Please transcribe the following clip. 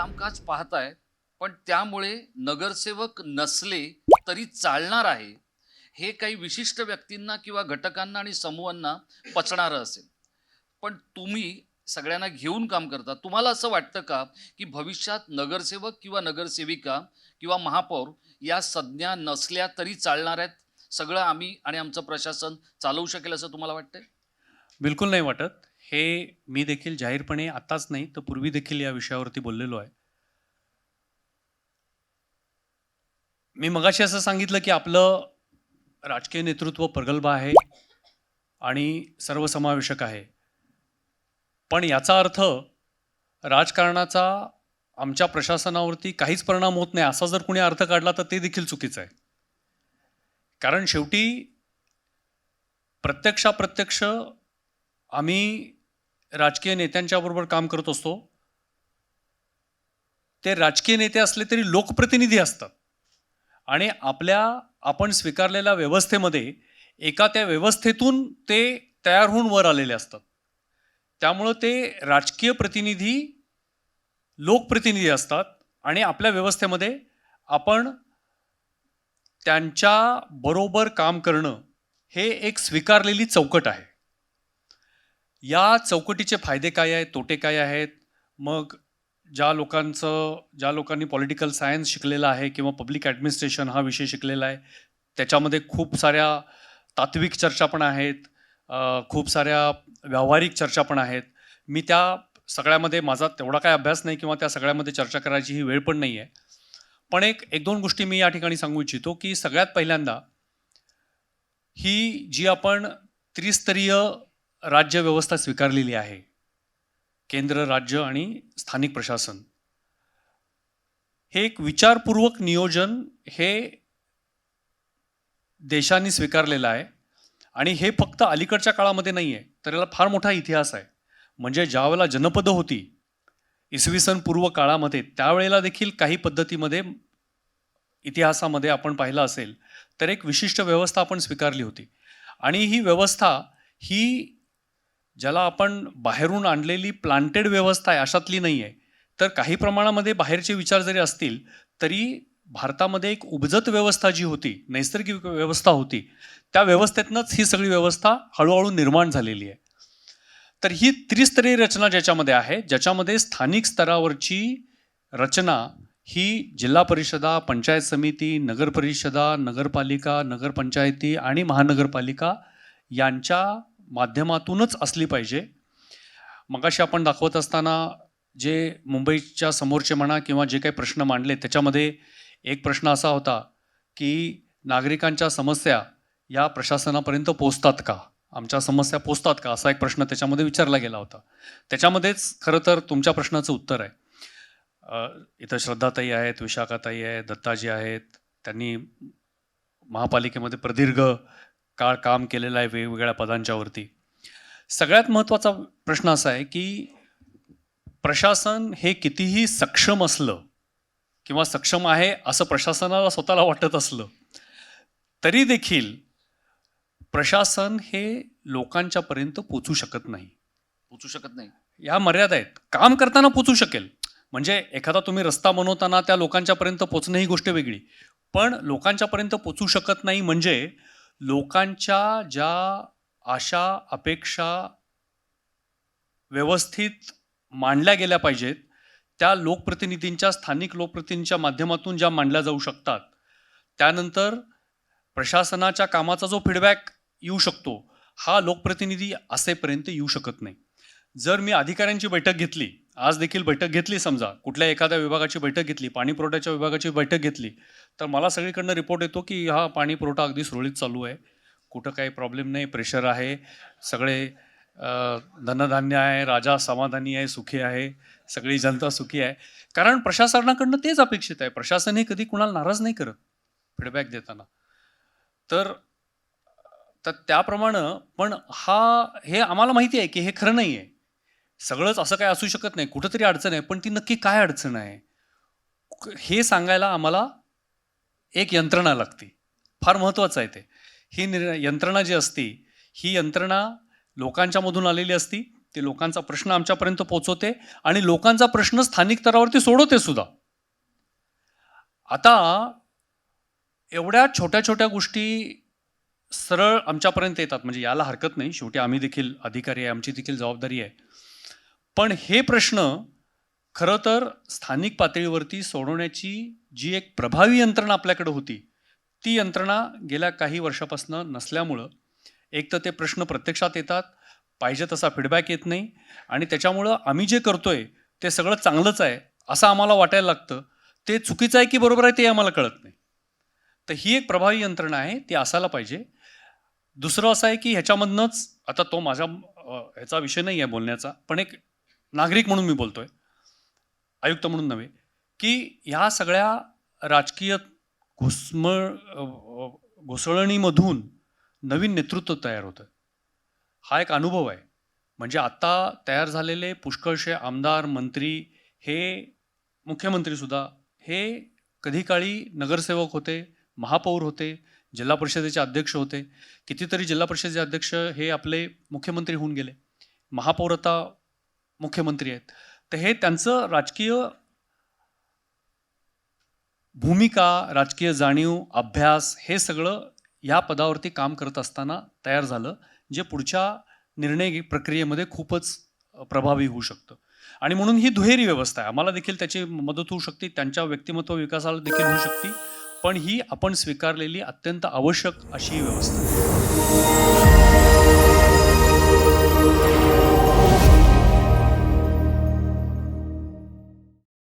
कामकाज पाहताय पण त्यामुळे नगरसेवक नसले तरी चालणार आहे. हे काही विशिष्ट व्यक्तींना किंवा घटकांना आणि समूहांना पचणारं असेल. पण तुम्ही सगळ्यांना घेऊन काम करता. तुम्हाला असं वाटतं का की भविष्यात नगरसेवक किंवा नगरसेविका किंवा महापौर या संज्ञा नसल्या तरी चालणार आहेत? सगळं आम्ही आणि आमचं प्रशासन चालवू शकेल असं तुम्हाला वाटतंय? बिलकुल नाही वाटत. हे मी देखील जाहीरपणे आताच नाही तर पूर्वी देखील या विषयावरती बोललेलो आहे. मी मगाशी असं सांगितलं की आपलं राजकीय नेतृत्व प्रगल्भ आहे आणि सर्वसमावेशक आहे. पण याचा अर्थ राजकारणाचा आमच्या प्रशासनावरती काहीच परिणाम होत नाही असा जर कुणी अर्थ काढला तर ते देखील चुकीचं आहे. कारण शेवटी प्रत्यक्षाप्रत्यक्ष आम्ही राजकीय नेत्यांच्या बरोबर काम करत असतो. ते राजकीय नेते असले तरी लोकप्रतिनिधी असतात. आणि आपल्या आपण स्वीकारलेल्या व्यवस्थेमध्ये एका त्या व्यवस्थेतून ते तयार होऊन वर आलेले असतात. त्यामुळं ते राजकीय प्रतिनिधी लोकप्रतिनिधी असतात आणि आपल्या व्यवस्थेमध्ये आपण त्यांच्या बरोबर काम करणं हे एक स्वीकारलेली चौकट आहे. या चौकटीचे फायदे काय आहेत तोटे काय आहेत? मग ज्या लोकांचं ज्या लोकांनी पॉलिटिकल सायन्स शिकलेलं आहे किंवा पब्लिक ॲडमिनिस्ट्रेशन हा विषय शिकलेला आहे त्याच्यामध्ये खूप साऱ्या तात्विक चर्चा पण आहेत खूप साऱ्या व्यावहारिक चर्चा पण आहेत. मी त्या सगळ्यामध्ये माझा तेवढा काय अभ्यास नाही किंवा त्या सगळ्यामध्ये चर्चा करायची ही वेळ पण नाही आहे. पण एक एक दोन गोष्टी मी या ठिकाणी सांगू इच्छितो की सगळ्यात पहिल्यांदा ही जी आपण त्रिस्तरीय राज्यव्यवस्था स्वीकारलेली आहे केंद्र राज्य आणि स्थानिक प्रशासन. हे एक विचारपूर्वक नियोजन हे देशांनी स्वीकारलेलं आहे आणि हे फक्त अलीकडच्या काळामध्ये नाही आहे तर याला फार मोठा इतिहास आहे. म्हणजे ज्यावेळेला जनपदं होती इसवी सन पूर्व काळामध्ये त्यावेळेला देखील काही पद्धतीमध्ये इतिहासामध्ये आपण पाहिलं असेल तर एक विशिष्ट व्यवस्था आपण स्वीकारली होती. आणि ही व्यवस्था ही ज्याला आपण बाहेरून आणलेली प्लांटेड व्यवस्था आहे अशातली नाही आहे तर काही प्रमाणामध्ये बाहेरचे विचार जरी असतील तरी भारतामध्ये एक उपजत व्यवस्था जी होती नैसर्गिक व्यवस्था होती त्या व्यवस्थेतनंच ही सगळी व्यवस्था हळूहळू निर्माण झालेली आहे. तर ही त्रिस्तरीय रचना ज्याच्यामध्ये आहे ज्याच्यामध्ये स्थानिक स्तरावरची रचना ही जिल्हा परिषदा पंचायत समिती नगर परिषदा नगरपालिका नगरपंचायती आणि महानगरपालिका यांच्या माध्यमातूनच असली पाहिजे. मगाशी आपण दाखवत असताना जे मुंबईच्या समोरचे म्हणा किंवा जे काही प्रश्न मांडले त्याच्यामध्ये एक प्रश्न असा होता की नागरिकांच्या समस्या या प्रशासनापर्यंत पोचतात का? आमच्या समस्या पोचतात का? असा एक प्रश्न त्याच्यामध्ये विचारला गेला होता. त्याच्यामध्येच खरं तर तुमच्या प्रश्नाचं उत्तर आहे. इथं श्रद्धाताई आहेत विशाखाताई आहेत दत्ताजी आहेत त्यांनी महापालिकेमध्ये प्रदीर्घ काळ काम केलेलं आहे वेगवेगळ्या पदांच्यावरती सगळ्यात महत्त्वाचा प्रश्न असा आहे की प्रशासन हे कितीही सक्षम असलं किंवा सक्षम आहे असं प्रशासनाला स्वतःला वाटत असलं तरी देखील प्रशासन हे लोकांच्यापर्यंत पोचू शकत नाही. पोचू शकत नाही. या मर्यादा आहेत. काम करताना पोचू शकेल. म्हणजे एखादा तुम्ही रस्ता बनवताना त्या लोकांच्यापर्यंत पोचणं ही गोष्ट वेगळी. पण लोकांच्यापर्यंत पोचू शकत नाही म्हणजे लोकांच्या ज्या आशा अपेक्षा व्यवस्थित मांडल्या गेल्या पाहिजेत त्या लोकप्रतिनिधींच्या स्थानिक लोकप्रतिनिधींच्या माध्यमातून ज्या मांडल्या जाऊ शकतात त्यानंतर प्रशासनाच्या कामाचा जो फीडबॅक येऊ शकतो हा लोकप्रतिनिधी असेपर्यंत येऊ शकत नाही. जर मी अधिकाऱ्यांची बैठक घेतली आज देखील बैठक घेतली समजा कुठल्या एखाद्या विभागाची बैठक घेतली पाणी पुरवठ्याच्या विभागाची बैठक घेतली तर मला सगळीकडनं रिपोर्ट येतो की हा पाणी पुरवठा अगदी सुरळीत चालू आहे. कुठं काही प्रॉब्लेम नाही प्रेशर आहे. सगळे धनधान्य आहे राजा समाधानी आहे सुखी आहे सगळी जनता सुखी आहे. कारण प्रशासनाकडनं तेच अपेक्षित आहे. प्रशासन हे कधी कुणाला नाराज नाही करत फीडबॅक देताना. तर तर त्याप्रमाणे पण हा हे आम्हाला माहिती आहे की हे खरं नाही आहे सगळंच असं काय असू शकत नाही कुठंतरी अडचण आहे पण ती नक्की काय अडचण आहे? हे सांगायला आम्हाला एक यंत्रणा लागते. फार महत्त्वाचं आहे ते. ही निर यंत्रणा जी असती ही यंत्रणा लोकांच्या मधून आलेली असती ते लोकांचा प्रश्न आमच्यापर्यंत पोहोचवते आणि लोकांचा प्रश्न स्थानिक स्तरावरती सोडवते सुद्धा. आता एवढ्या छोट्या छोट्या गोष्टी सरळ आमच्यापर्यंत येतात. म्हणजे याला हरकत नाही. शेवटी आम्ही देखील अधिकारी आहे आमची देखील जबाबदारी आहे. पण हे प्रश्न खरं तर स्थानिक पातळीवरती सोडवण्याची जी एक प्रभावी यंत्रणा आपल्याकडे होती ती यंत्रणा गेल्या काही वर्षापासून नसल्यामुळं एक तर ते प्रश्न प्रत्यक्षात येतात पाहिजे तसा फीडबॅक येत नाही आणि त्याच्यामुळं आम्ही जे करतोय ते सगळं चांगलंच आहे असं आम्हाला वाटायला लागतं. ते चुकीचं आहे की बरोबर आहे ते आम्हाला कळत नाही. तर ही एक प्रभावी यंत्रणा आहे ती असायला पाहिजे. दुसरं असं आहे की ह्याच्यामधनंच आता तो माझ्या ह्याचा विषय नाही आहे बोलण्याचा पण एक नागरिक म्हणून मी बोलतोय आयुक्त म्हणून नव्हे की ह्या सगळ्या राजकीय घुसमळ घुसळणीमधून नवीन नेतृत्व तयार होतं. हा एक अनुभव आहे. म्हणजे आत्ता तयार झालेले पुष्कळशे आमदार मंत्री हे मुख्यमंत्रीसुद्धा हे कधी काळी नगरसेवक होते महापौर होते जिल्हा परिषदेचे अध्यक्ष होते. कितीतरी जिल्हा परिषदेचे अध्यक्ष हे आपले मुख्यमंत्री होऊन गेले. महापौर आता मुख्यमंत्री आहेत. तर हे त्यांचं राजकीय भूमिका राजकीय जाणीव अभ्यास हे सगळं या पदावरती काम करत असताना तयार झालं जे पुढच्या निर्णय प्रक्रियेमध्ये खूपच प्रभावी होऊ शकतं. आणि म्हणून ही दुहेरी व्यवस्था आहे. आम्हाला देखील त्याची मदत होऊ शकते त्यांच्या व्यक्तिमत्व विकासाला देखील होऊ शकते पण ही आपण स्वीकारलेली अत्यंत आवश्यक अशी ही व्यवस्था आहे.